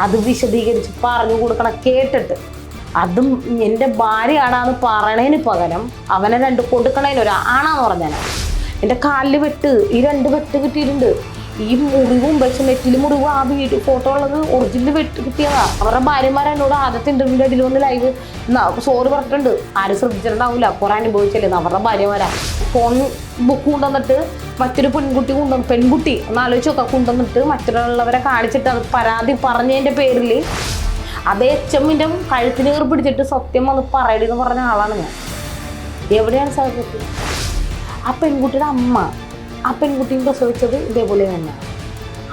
അത് വിശദീകരിച്ച് പറഞ്ഞു കൊടുക്കണം കേട്ടിട്ട്. അതും എന്റെ ഭാര്യയാണെന്ന് പറയണതിന് പകരം അവനെ രണ്ട് കൊടുക്കണതിന് ഒരു ആണാന്ന് പറഞ്ഞാൽ എന്റെ കാലിൽ വെട്ട് ഈ രണ്ട് വെട്ട് കിട്ടിയിട്ടുണ്ട്. ഈ മുറിവും പക്ഷെ നെറ്റിൽ മുറിവും ആ വീഡിയോ ഫോട്ടോ ഉള്ളത് ഒറിജിനൽ വെട്ട് കിട്ടിയതാ. അവരുടെ ഭാര്യമാർ എന്നോട് ആദ്യത്തെ ഇന്റർവ്യൂവിന്റെ ഇടയിൽ വന്ന് ലൈവ് സോറി പറഞ്ഞിട്ടുണ്ട്. ആരും ശ്രദ്ധിച്ചിട്ടുണ്ടാവില്ല കുറെ അനുഭവിച്ചല്ലേ അവരുടെ ഭാര്യമാരാ. ഫോൺ ബുക്ക് കൊണ്ടുവന്നിട്ട് മറ്റൊരു പെൺകുട്ടി കൊണ്ടുവന്നു പെൺകുട്ടി ഒന്ന് ആലോചിച്ച് നോക്കാം. കൊണ്ടുവന്നിട്ട് മറ്റുള്ളവരെ കാണിച്ചിട്ട് അത് പരാതി പറഞ്ഞതിന്റെ പേരിൽ അതേ എച്ചമ്മിന്റെ കഴുത്തിന് കയറി പിടിച്ചിട്ട് സത്യം വന്ന് പറയടി എന്ന് പറഞ്ഞ ആളാണ് ഞാൻ. എവിടെയാണ് സാധിച്ചത് ആ പെൺകുട്ടിയുടെ അമ്മ. ആ പെൺകുട്ടിയും പ്രസവിച്ചത് ഇതേപോലെ തന്നെ.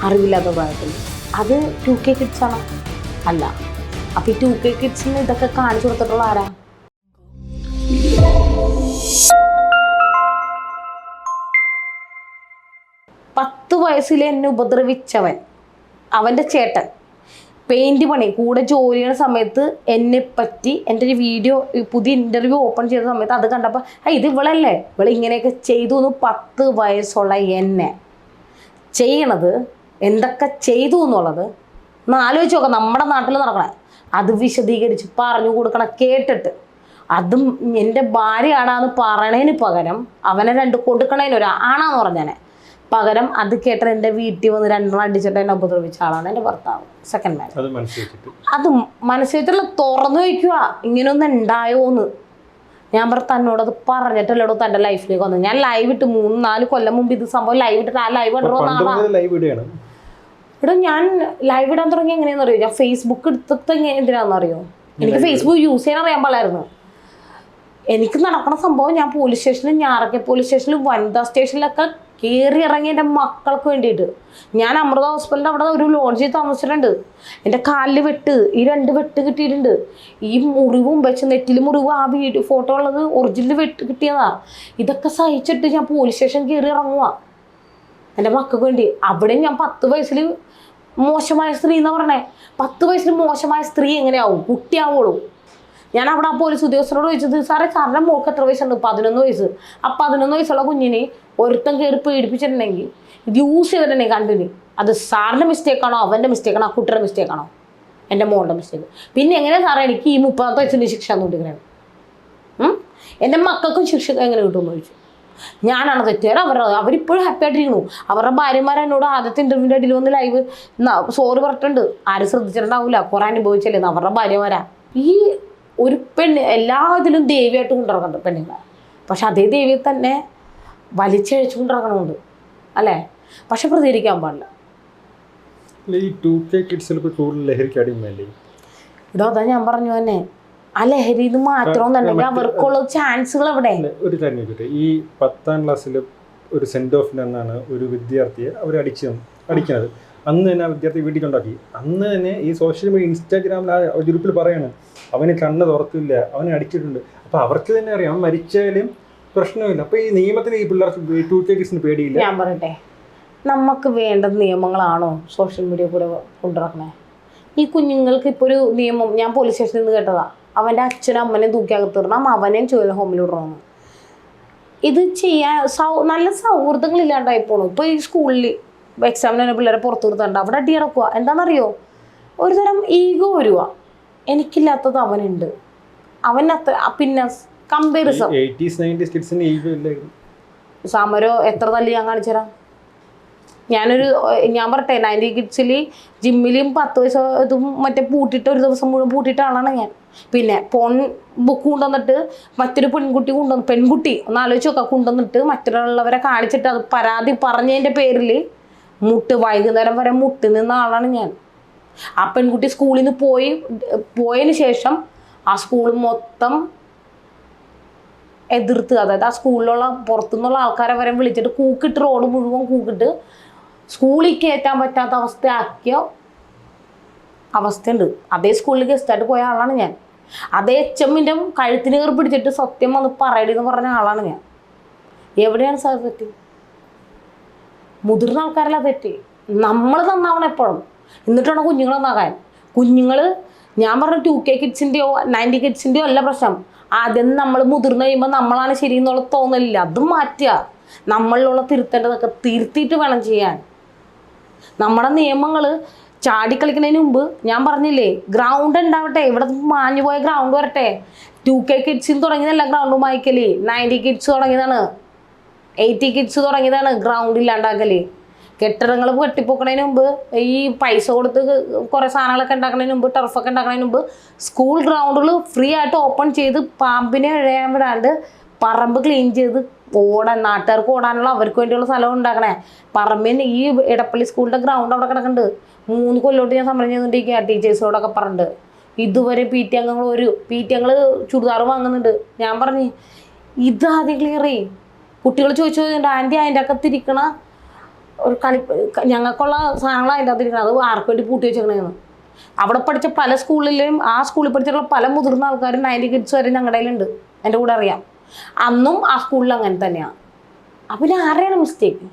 അറിവില്ലാത്ത പ്രായത്തിൽ. അത് ടു കെ കിഡ്സ് ആണോ. അല്ല. അപ്പൊ ഈ ടു കെ കിഡ്സിന് ഇതൊക്കെ കാണിച്ചു കൊടുത്തിട്ടുള്ള ആരാ? പത്ത് വയസ്സിൽ എന്നെ ഉപദ്രവിച്ചവൻ. അവന്റെ ചേട്ടൻ. പെയിന്റ് പണി. കൂടെ ജോലി ചെയ്യുന്ന സമയത്ത് എന്നെ പറ്റി എന്റെ ഒരു വീഡിയോ പുതിയ ഇന്റർവ്യൂ ഓപ്പൺ ചെയ്ത സമയത്ത് അത് കണ്ടപ്പോൾ ആ ഇത് ഇവളല്ലേ? ഇവൾ ഇങ്ങനെയൊക്കെ ചെയ്തു എന്ന് പത്ത് വയസ്സുള്ള എന്നെ. ചെയ്യണത് എന്തൊക്കെ ചെയ്തു എന്നുള്ളത് ഒന്ന് ആലോചിച്ച് നോക്കാം. നമ്മുടെ നാട്ടിൽ നടക്കണേ. അത് വിശദീകരിച്ച് പറഞ്ഞു കൊടുക്കണം കേട്ടിട്ട്. അതും എന്റെ ഭാര്യയാടാന്ന് പറയണതിന് പകരം അവനെ രണ്ട് കൊടുക്കണതിന് ഒരു ആണാന്ന് പറഞ്ഞാനെ. പകരം അത് കേട്ടിട്ട് എന്റെ വീട്ടിൽ വന്ന് രണ്ടെണ്ണം അടിച്ചിട്ട് എന്നെ ഉപദ്രവിച്ച ആളാണ് എന്റെ ഭർത്താവ് സെക്കൻഡ് മാൻ അത് മനസ്സിലുള്ള തുറന്നു വയ്ക്കുക. ഇങ്ങനെയൊന്നും ഉണ്ടായോന്ന് ഞാൻ ഭർത്താവിനോട് തന്നോട് അത് പറഞ്ഞിട്ടല്ലോ തന്റെ ലൈഫിലേക്ക് വന്നു ഞാൻ ലൈവ് ഇട്ട് മൂന്ന് നാല് കൊല്ലം മുമ്പ് ഇത് സംഭവം ലൈവ് ഇട്ടിട്ട് ആ ലൈവ് ഇടണോ ഇവിടെ ഞാൻ ലൈവ് ഇടാൻ തുടങ്ങി എങ്ങനെയാണെന്ന് അറിയോ ഞാൻ ഫേസ്ബുക്ക് എടുത്തിട്ട് എന്തിനാണെന്ന് അറിയോ എനിക്ക് ഫേസ്ബുക്ക് യൂസ് ചെയ്യാൻ അറിയാൻ പാടായിരുന്നു. എനിക്ക് നടക്കുന്ന സംഭവം ഞാൻ പോലീസ് സ്റ്റേഷനിൽ ഞാറക്കെ പോലീസ് സ്റ്റേഷനിൽ വനിതാ സ്റ്റേഷനിലൊക്കെ കയറി ഇറങ്ങി എന്റെ മക്കൾക്ക് വേണ്ടിയിട്ട്. ഞാൻ അമൃത ഹോസ്പിറ്റലിന്റെ അവിടെ ഒരു ലോഡ്ജിൽ താമസിച്ചിട്ടുണ്ട്. എന്റെ കാലിൽ വെട്ട് ഈ രണ്ട് വെട്ട് കിട്ടിയിട്ടുണ്ട്. ഈ മുറിവും വെച്ച് നെറ്റിൽ മുറിവ് ആ വീഡിയോ ഫോട്ടോ ഉള്ളത് ഒറിജിനൽ വെട്ട് കിട്ടിയതാ. ഇതൊക്കെ സഹിച്ചിട്ട് ഞാൻ പോലീസ് സ്റ്റേഷൻ കയറി ഇറങ്ങുക എന്റെ മക്കൾക്ക് വേണ്ടി. അവിടെ ഞാൻ പത്ത് വയസ്സിൽ മോശമായ സ്ത്രീ എന്ന് പറഞ്ഞേ പത്ത് വയസ്സിൽ മോശമായ സ്ത്രീ എങ്ങനെയാവും? കുട്ടിയാവുള്ളൂ ഞാൻ അവിടെ ആ പോലീസ് ഉദ്യോഗസ്ഥരോട് ചോദിച്ചത് സാറേ സാറിന്റെ മോൾക്ക് എത്ര വയസ്സുണ്ട്? പതിനൊന്ന് വയസ്സ്. ആ പതിനൊന്ന് വയസ്സുള്ള കുഞ്ഞിനെ ഒരുത്തം കയറി പീഡിപ്പിച്ചിട്ടുണ്ടെങ്കിൽ ഇത് യൂസ് ചെയ്തിട്ടുണ്ടെങ്കിൽ കണ്ടിന്. അത് സാറിന്റെ മിസ്റ്റേക്കാണോ അവന്റെ മിസ്റ്റേക്കാണോ ആ കുട്ടിയുടെ മിസ്റ്റേക്കാണോ എന്റെ മോളുടെ മിസ്റ്റേക്ക് പിന്നെ എങ്ങനെയാണ് സാറേ എനിക്ക് ഈ മുപ്പതാമത്തെ വയസ്സിന്റെ ശിക്ഷ തന്നുകൊണ്ടിരിക്കുന്നത് ഉം? എന്റെ മക്കൾക്കും ശിക്ഷ എങ്ങനെ കിട്ടുമെന്ന് ചോദിച്ചു. ഞാനാണ് തെറ്റുകാർ അവർ അവരിപ്പോഴും ഹാപ്പി ആയിട്ടിരിക്കണു അവരുടെ ഭാര്യമാർ എന്നോട് ആദ്യത്തെ ഇന്റർവ്യൂവിന്റെ ഇടയിൽ വന്ന് ലൈവ് സോറി പറഞ്ഞിട്ടുണ്ട്. ആരും ശ്രദ്ധിച്ചിട്ടുണ്ടാവില്ല. കുറേ അനുഭവിച്ചല്ലേ? അവരുടെ ഭാര്യമാരാ. ഈ ഒരു പെണ്ണ് എല്ലാ ഇതിലും ദേവിയായിട്ട് കൊണ്ടിറക്കുന്നുണ്ട് പെണ്ണുങ്ങളെ. പക്ഷെ അതേ ദേവിയെ തന്നെ വലിച്ചഴിച്ചു കൊണ്ടിറങ്ങണമുണ്ട് അല്ലേ? പക്ഷെ പ്രതികരിക്കാൻ പാടില്ല. അല്ല, ഈ ടു കെ കിഡ്സിൽ ഇപ്പോൾ കൂടുതൽ ലഹരിക്ക് അടിമയല്ലേ? ഇടോ അതാ ഞാൻ പറഞ്ഞു തന്നെ. ആ ലഹരി ഇത് മാറ്റണമെന്നുണ്ടെങ്കിൽ അവർക്കുള്ള ചാൻസുകൾ എവിടെ ഒരു കാര്യം ഈ പത്താം ക്ലാസ്സിൽ ഒരു സെൻഡ് ഓഫിന് എന്നാണ് ഒരു വിദ്യാർത്ഥിയെ അവർ അടിച്ചു അടിക്കുന്നത് അന്ന് തന്നെ ആ വിദ്യാർത്ഥി വീട്ടിൽ ഉണ്ടാക്കി അന്ന് തന്നെ ഈ സോഷ്യൽ മീഡിയ ഇൻസ്റ്റാഗ്രാമിൽ ആ ഗ്രൂപ്പിൽ പറയാണ് അവന് കണ്ണ് തുറക്കില്ല അവനെ അടിച്ചിട്ടുണ്ട്. അപ്പോൾ അവർക്ക് തന്നെ അറിയാം അവൻ മരിച്ചാലും പ്രശ്നമില്ല. അപ്പോൾ ഈ നിയമത്തിന് ഈ പിള്ളേർക്ക് ടു കെ കിസിന് പേടിയില്ല? ഞാൻ പറയട്ടെ നമുക്ക് വേണ്ട നിയമങ്ങളാണോ സോഷ്യൽ മീഡിയ കൂടെ കൊണ്ടുനടക്കണേ? ഈ കുഞ്ഞുങ്ങൾക്ക് ഇപ്പോൾ ഒരു നിയമം ഞാൻ പോലീസ് സ്റ്റേഷനിൽ നിന്ന് കേട്ടതാ. അവന്റെ അച്ഛനും അമ്മനെയും തൂക്കിയകത്തിടണം അവനെയും ഹോമിൽ ഇടണമെന്ന് ഇത് ചെയ്യാൻ സൗ നല്ല സൗഹൃദങ്ങൾ ഇല്ലാണ്ടായി പോണു. ഇപ്പോൾ ഈ സ്കൂളിൽ എക്സാമിന് തന്നെ പിള്ളേരെ പുറത്തു നിർത്തണ്ട അവിടെ അടി നടക്കുക എന്താണെന്നറിയോ? ഒരു തരം ഈഗോ വരുക എനിക്കില്ലാത്തത് അവനുണ്ട്. അവൻ അത്ര പിന്നെ കമ്പാരിസം എയ്റ്റീസ് നയന്റീസ് കിഡ്സിന് ഈ സമരോ എത്ര തല്ലി ഞാൻ കാണിച്ചു തരാം? ഞാനൊരു ഞാൻ പറട്ടെ നയന്റി കിഡ്സിൽ ജിമ്മിലും പത്ത് വയസ്സോ ഇതും മറ്റേ പൂട്ടിട്ട് ഒരു ദിവസം മുഴുവൻ പൂട്ടിയിട്ട ആളാണ് ഞാൻ. പിന്നെ പോൺ ബുക്ക് കൊണ്ടുവന്നിട്ട് മറ്റൊരു പെൺകുട്ടി കൊണ്ടുവന്ന് പെൺകുട്ടി ഒന്ന് ആലോചിച്ച് നോക്കാം കൊണ്ടുവന്നിട്ട് മറ്റുള്ളവരെ കാണിച്ചിട്ട് അത് പരാതി പറഞ്ഞതിന്റെ പേരിൽ മുട്ട് വൈകുന്നേരം വരെ മുട്ട് നിന്ന ആളാണ് ഞാൻ. ആ പെൺകുട്ടി സ്കൂളിൽ നിന്ന് പോയി പോയതിന് ശേഷം ആ സ്കൂൾ മൊത്തം എതിർത്ത് അതായത് ആ സ്കൂളിലുള്ള പുറത്തുനിന്നുള്ള ആൾക്കാരെ വരെ വിളിച്ചിട്ട് കൂക്കിട്ട് റോഡ് മുഴുവൻ കൂക്കിട്ട് സ്കൂളിൽ കയറ്റാൻ പറ്റാത്ത അവസ്ഥയാക്കിയ അവസ്ഥയുണ്ട്. അതേ സ്കൂളിൽ ഗസ്റ്റായിട്ട് പോയ ആളാണ് ഞാൻ. അതേ എച്ച് എമ്മിന്റെ കഴുത്തിന് കയറി പിടിച്ചിട്ട് സത്യം വന്ന് പറയടി എന്ന് പറഞ്ഞ ആളാണ് ഞാൻ. എവിടെയാണ് സാർ തെറ്റ് മുതിർന്ന ആൾക്കാരല്ല തെറ്റ്? നമ്മൾ നന്നാവണം എപ്പോഴും. എന്നിട്ടാണ് കുഞ്ഞുങ്ങൾ നന്നാകാൻ. കുഞ്ഞുങ്ങൾ ഞാൻ പറഞ്ഞ ടു കെ കിഡ്സിന്റെയോ നയന്റി കിഡ്സിന്റെയോ അല്ല പ്രശ്നം. ആദ്യം നമ്മൾ മുതിർന്നു കഴിയുമ്പോൾ നമ്മളാണ് ശരി എന്നുള്ള തോന്നലില്ല. അതും മാറ്റുക നമ്മളിലുള്ള തിരുത്തേണ്ടതൊക്കെ തിരുത്തിയിട്ട് വേണം ചെയ്യാൻ. നമ്മുടെ നിയമങ്ങൾ ചാടിക്കളിക്കുന്നതിന് മുമ്പ് ഞാൻ പറഞ്ഞില്ലേ ഗ്രൗണ്ട് ഉണ്ടാവട്ടെ. ഇവിടെ മാഞ്ഞു പോയ ഗ്രൗണ്ട് വരട്ടെ ടു കെ കിഡ്സിൽ തുടങ്ങിയതല്ല ഗ്രൗണ്ട് മായ്ക്കൽ. നയന്റി കിഡ്സ് തുടങ്ങിയതാണ്. എയ്റ്റി കിഡ്സ് തുടങ്ങിയതാണ് ഗ്രൗണ്ട് ഇല്ലാണ്ടാക്കൽ. കെട്ടിടങ്ങൾ കെട്ടിപ്പൊക്കണതിന് മുമ്പ് ഈ പൈസ കൊടുത്ത് കുറേ സാധനങ്ങളൊക്കെ ഉണ്ടാക്കുന്നതിന് മുമ്പ് ടർഫൊക്കെ ഉണ്ടാക്കുന്നതിന് മുമ്പ് സ്കൂൾ ഗ്രൗണ്ടുകൾ ഫ്രീ ആയിട്ട് ഓപ്പൺ ചെയ്ത് പാമ്പിനെ ഇഴയാൻ വിടാണ്ട് പറമ്പ് ക്ലീൻ ചെയ്ത് ഓടാൻ നാട്ടുകാർക്ക് ഓടാനുള്ള അവർക്ക് വേണ്ടിയുള്ള സ്ഥലം ഉണ്ടാക്കണേ പറമ്പിന് ഈ ഇടപ്പള്ളി സ്കൂളിന്റെ ഗ്രൗണ്ട് അവിടെ കിടക്കുന്നുണ്ട് മൂന്ന് കൊല്ലോട്ട് ഞാൻ സമരം ചെയ്തുകൊണ്ടിരിക്കുക ടീച്ചേഴ്സിനോടൊക്കെ പറഞ്ഞിട്ട്. ഇതുവരെ പി ടി അംഗങ്ങൾ ഒരു പി ടി അംഗങ്ങൾ ചുരിദാർ വാങ്ങുന്നുണ്ട്. ഞാൻ പറഞ്ഞു ഇതാദ്യം ക്ലിയർ ചെയ്യും. കുട്ടികൾ ചോദിച്ചു ആന്റി അതിന്റെ അകത്തിരിക്കണ ഒരു കളി ഞങ്ങൾക്കുള്ള സാധനങ്ങൾ അതിന്റെ അകത്തിരിക്കണം അത് ആർക്ക് വേണ്ടി പൂട്ടി വെച്ചേക്കണേന്ന്? അവിടെ പഠിച്ച പല സ്കൂളിലും ആ സ്കൂളിൽ പഠിച്ചിട്ടുള്ള പല മുതിർന്ന ആൾക്കാരും നയന്റി കിഡ്സ് വരെ ഞങ്ങളുടെ കയ്യിലുണ്ട്. എന്റെ കൂടെ അറിയാം. അന്നും ആ സ്കൂളിൽ അങ്ങനെ തന്നെയാണ് അപ്പം പിന്നെ ആരെയാണ് മിസ്റ്റേക്ക്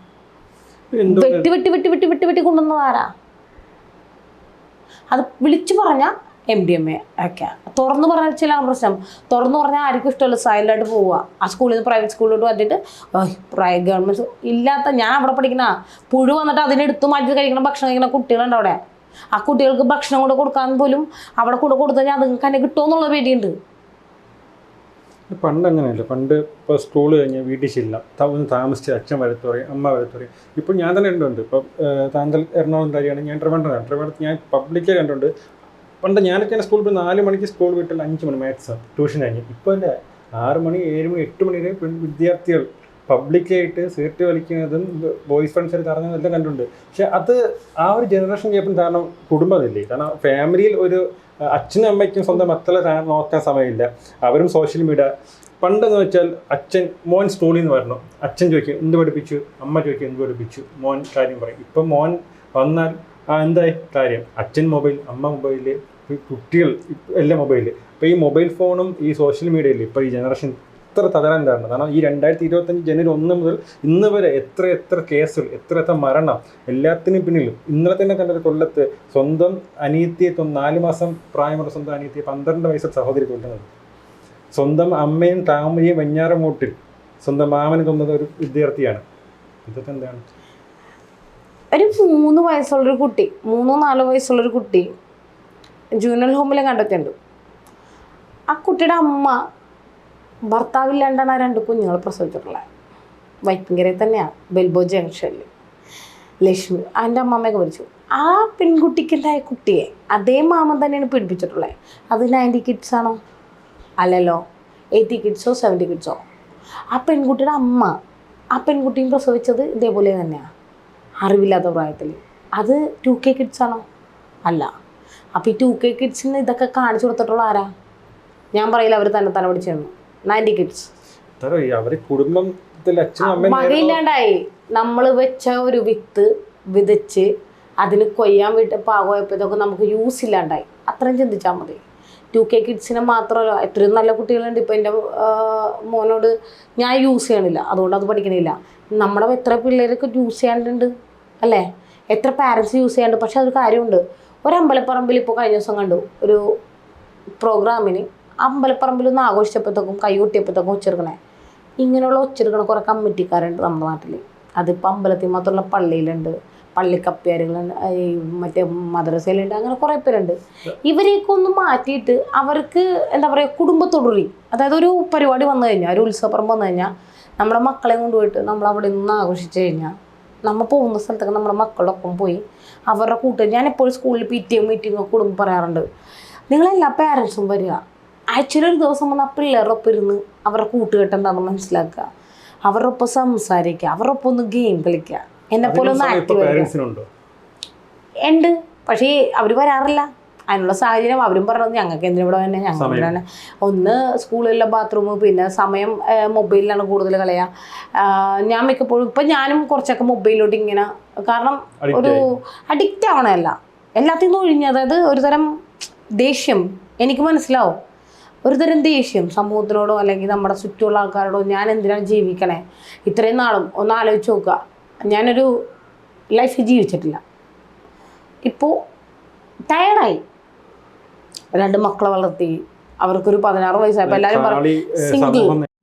വെട്ടി വെട്ടി വെട്ടി വെട്ടി വെട്ടി വെട്ടി കൊണ്ടുവന്നത് ആരാ? അത് വിളിച്ചു പറഞ്ഞാൽ എം ഡി എം എ ഒക്കെ. തുറന്നു പറഞ്ഞാൽ ചില പ്രശ്നം. തുറന്നു പറഞ്ഞാൽ ആർക്കും ഇഷ്ടമല്ല സൈലന്റായിട്ട് പോവുക. ആ സ്കൂളിൽ നിന്ന് പ്രൈവറ്റ് സ്കൂളിലോട്ട് വന്നിട്ട് ഗവൺമെന്റ് ഇല്ലാത്ത ഞാൻ അവിടെ പഠിക്കുന്ന പുഴു വന്നിട്ട് അതിനെടുത്ത് മാറ്റി കഴിക്കുന്ന ഭക്ഷണം കഴിക്കുന്ന കുട്ടികളുണ്ട് അവിടെ. ആ കുട്ടികൾക്ക് ഭക്ഷണം കൂടെ കൊടുക്കാൻ പോലും അവിടെ കൂടെ കൊടുത്തു കഴിഞ്ഞാൽ അത് തന്നെ കിട്ടുമോ എന്നുള്ള പേടിയുണ്ട്. പണ്ട് അങ്ങനെയല്ല. പണ്ട് ഇപ്പോൾ സ്കൂൾ കഴിഞ്ഞ് വീട്ടിൽ ചെല്ലാം ഒന്ന് താമസിച്ച് അച്ഛൻ വരത്ത് അമ്മ വരത്ത് പറയും. ഇപ്പോൾ ഞാൻ തന്നെ കണ്ടുണ്ട് ഇപ്പോൾ താങ്കൾ എറണാകുളം കാര്യമാണ് ഞാൻ ട്രിവാൻഡ്രമാണ് ട്രിവാൻഡ്രത്ത് ഞാൻ പബ്ലിക്കേ കണ്ടുണ്ട് പണ്ട് ഞാനൊക്കെ എന്റെ സ്കൂളിൽ പോയി നാല് മണിക്ക് സ്കൂൾ വിട്ടില്ല അഞ്ച് മണി മാത്സ് ട്യൂഷൻ കഴിഞ്ഞ്. ഇപ്പോൾ എന്റെ ആറ് മണി ഏഴ് മണി എട്ട് മണി വരെ വിദ്യാർത്ഥികൾ പബ്ലിക്കായിട്ട് സീറ്റ് വലിക്കുന്നതും ബോയ്സ് ഫ്രണ്ട്സ് തറഞ്ഞതും എല്ലാം കണ്ടിട്ടുണ്ട്. പക്ഷെ അത് ആ ഒരു ജനറേഷൻ ഗ്യാപ്പിന് കാരണം കുടുംബമില്ലേ കാരണം ഫാമിലിയിൽ ഒരു അച്ഛനും അമ്മയ്ക്കും സ്വന്തം മക്കളെ നോക്കാൻ സമയമില്ല. അവരും സോഷ്യൽ മീഡിയ പണ്ടെന്ന് വെച്ചാൽ അച്ഛൻ മോൻ സ്കൂളിൽ നിന്ന് വരണം. അച്ഛൻ ചോദിക്കും എന്ത് പഠിപ്പിച്ചു? അമ്മ ചോദിക്കും എന്ത് പഠിപ്പിച്ചു? മോൻ കാര്യം പറയും. ഇപ്പം മോൻ വന്നാൽ ആ എന്തായി? കാര്യം അച്ഛൻ മൊബൈൽ അമ്മ മൊബൈൽ കുട്ടികൾ എല്ലാ മൊബൈൽ ഇപ്പോൾ ഈ മൊബൈൽ ഫോണും ഈ സോഷ്യൽ മീഡിയയിൽ ഇപ്പോൾ ഈ ജനറേഷൻ എത്ര തകരാൻ കാരണം. കാരണം ഈ രണ്ടായിരത്തി ഇരുപത്തഞ്ച് ജനുവരി ഒന്ന് മുതൽ ഇന്ന് വരെ എത്ര എത്ര കേസുകൾ എത്ര എത്ര മരണം എല്ലാത്തിനും പിന്നിലും. ഇന്നലെ തന്നെ കണ്ടൊരു കൊല്ലത്ത് സ്വന്തം അനിയത്തിയെ നാല് മാസം പ്രായമുള്ള സ്വന്തം അനിയത്തിയെ പന്ത്രണ്ട് വയസ്സിൽ സഹോദരി കൊല്ലുന്നത്. സ്വന്തം അമ്മയും താമരയും വെഞ്ഞാറമൂട്ടിൽ സ്വന്തം മാമനെ കൊന്നത് ഒരു വിദ്യാർത്ഥിയാണ്. ഇതൊക്കെ എന്താണ്? ഒരു മൂന്ന് വയസ്സുള്ളൊരു കുട്ടി. മൂന്നോ നാലോ വയസ്സുള്ളൊരു കുട്ടി. ജൂനിയർ ഹോമിൽ കണ്ടെത്തിയുണ്ട് ആ കുട്ടിയുടെ അമ്മ ഭർത്താവില്ലാണ്ടാണ് ആ രണ്ട് കുഞ്ഞുങ്ങൾ പ്രസവിച്ചിട്ടുള്ളത്. വൈപ്പിങ്കരയിൽ തന്നെയാണ് ബെൽബോ ജംഗ്ഷനിൽ ലക്ഷ്മി അതിന്റെ അമ്മമ്മയൊക്കെ മരിച്ചു. ആ പെൺകുട്ടിക്കുണ്ടായ കുട്ടിയെ? അതേ മാമൻ തന്നെയാണ് പീഡിപ്പിച്ചിട്ടുള്ളത്. അത് നയന്റി കിഡ്സ് ആണോ? അല്ലല്ലോ എയ്റ്റി കിഡ്സോ സെവന്റി കിഡ്സോ? ആ പെൺകുട്ടിയുടെ അമ്മ ആ പെൺകുട്ടിയും പ്രസവിച്ചത് ഇതേപോലെ തന്നെയാണ് അറിവില്ലാത്ത പ്രായത്തിൽ അത് ടു കെ കിഡ്സ് ആണോ? അല്ല. അപ്പോൾ ഈ ടു കെ കിഡ്സിന് ഇതൊക്കെ കാണിച്ചു കൊടുത്തിട്ടുള്ള ആരാ? ഞാൻ പറയില്ല അവർ തന്നെ തന്നെ പിടിച്ചിരുന്നു നയന്റി കിഡ്സ് മകയില്ലാണ്ടായി. നമ്മൾ വെച്ച ഒരു വിത്ത് വിതച്ച് അതിന് കൊയ്യാൻ വിട്ട് പാകമായപ്പോഴത്തേക്ക് നമുക്ക് യൂസ് ഇല്ലാണ്ടായി. അത്രയും ചിന്തിച്ചാൽ മതി. ടു കെ കിഡ്സിനെ മാത്രമല്ല എത്രയും നല്ല കുട്ടികളുണ്ട്. ഇപ്പോൾ എന്റെ മോനോട് ഞാൻ യൂസ് ചെയ്യണില്ല. അതുകൊണ്ട് അത് പഠിക്കണില്ല. നമ്മുടെ എത്ര പിള്ളേരൊക്കെ യൂസ് ചെയ്യാണ്ടുണ്ട് അല്ലേ? എത്ര പാരൻസ് യൂസ് ചെയ്യാണ്ട് പക്ഷെ അതൊരു കാര്യമുണ്ട്. ഒരു അമ്പലപ്പറമ്പിൽ ഇപ്പോൾ കഴിഞ്ഞ ദിവസം കണ്ടു ഒരു പ്രോഗ്രാമിന് അമ്പലപ്പറമ്പിൽ ഒന്ന് ആഘോഷിച്ചപ്പോഴത്തേക്കും കൈ കൊട്ടിയപ്പോഴത്തേക്കും ഒച്ചെടുക്കണേ. ഇങ്ങനെയുള്ള ഒച്ചെടുക്കണ കുറേ കമ്മിറ്റിക്കാരുണ്ട് നമ്മുടെ നാട്ടിൽ അതിപ്പോൾ അമ്പലത്തിൽ മാത്രമുള്ള പള്ളിയിലുണ്ട് പള്ളിക്കപ്പ്യാരുകളുണ്ട് ഈ മറ്റേ മദ്രസയിലുണ്ട് അങ്ങനെ കുറേ പേരുണ്ട്. ഇവരെയൊക്കെ ഒന്ന് മാറ്റിയിട്ട് അവർക്ക് എന്താ പറയുക കുടുംബത്തൊടുറി അതായത് ഒരു പരിപാടി വന്നു കഴിഞ്ഞാൽ ഒരു ഉത്സവപ്പറമ്പ് വന്നു കഴിഞ്ഞാൽ നമ്മുടെ മക്കളെ കൊണ്ടുപോയിട്ട് നമ്മൾ അവിടെ നിന്ന് ആഘോഷിച്ച് കഴിഞ്ഞാൽ നമ്മൾ പോകുന്ന സ്ഥലത്തൊക്കെ നമ്മുടെ മക്കളുടെ ഒപ്പം പോയി അവരുടെ കൂട്ടുകാർ ഞാൻ എപ്പോഴും സ്കൂളിൽ പി ടി എം മീറ്റിംഗ് ഒക്കെ കുടുംബം പറയാറുണ്ട്. നിങ്ങളെല്ലാ പാരൻസും വരിക. ആഴ്ചയിൽ ഒരു ദിവസം വന്ന് ആ പിള്ളേരുടെ ഒപ്പം ഇരുന്ന് അവരുടെ കൂട്ടുകെട്ട് എന്താണെന്ന് മനസ്സിലാക്കുക. അവരുടെ ഒപ്പം സംസാരിക്കുക. അവരുടെ ഒപ്പം ഒന്ന് ഗെയിം കളിക്കുക. എന്നെ പോലെ ഒന്ന് ആക്റ്റീവ് ഉണ്ട്. പക്ഷേ അവർ വരാറില്ല. അതിനുള്ള സാഹചര്യം അവരും പറഞ്ഞത് ഞങ്ങൾക്ക് എന്തിനും ഇവിടെ തന്നെ ഞങ്ങൾ തന്നെ ഒന്ന് സ്കൂളിലെ ബാത്റൂം പിന്നെ സമയം മൊബൈലിലാണ് കൂടുതൽ കളയുക ഞാൻ മിക്കപ്പോഴും ഇപ്പം ഞാനും കുറച്ചൊക്കെ മൊബൈലിലോട്ട് ഇങ്ങനെ കാരണം ഒരു അഡിക്റ്റ് ആവണമല്ല എല്ലാത്തിൽ നിന്നും ഒഴിഞ്ഞ് അതായത് ഒരുതരം ദേഷ്യം. എനിക്ക് മനസ്സിലാവും. ഒരുതരം ദേഷ്യം. സമൂഹത്തിനോടോ അല്ലെങ്കിൽ നമ്മുടെ ചുറ്റുമുള്ള ആൾക്കാരോടോ ഞാൻ എന്തിനാണ് ജീവിക്കണേ? ഇത്രയും നാളും ഒന്ന് ആലോചിച്ച് നോക്കുക. ഞാനൊരു ലൈഫ് ജീവിച്ചിട്ടില്ല. ഇപ്പോൾ ടയർഡായി രണ്ട് മക്കളെ വളർത്തി. അവർക്കൊരു പതിനാറ് വയസ്സായപ്പോൾ എല്ലാവരും പറഞ്ഞു. സമൂഹം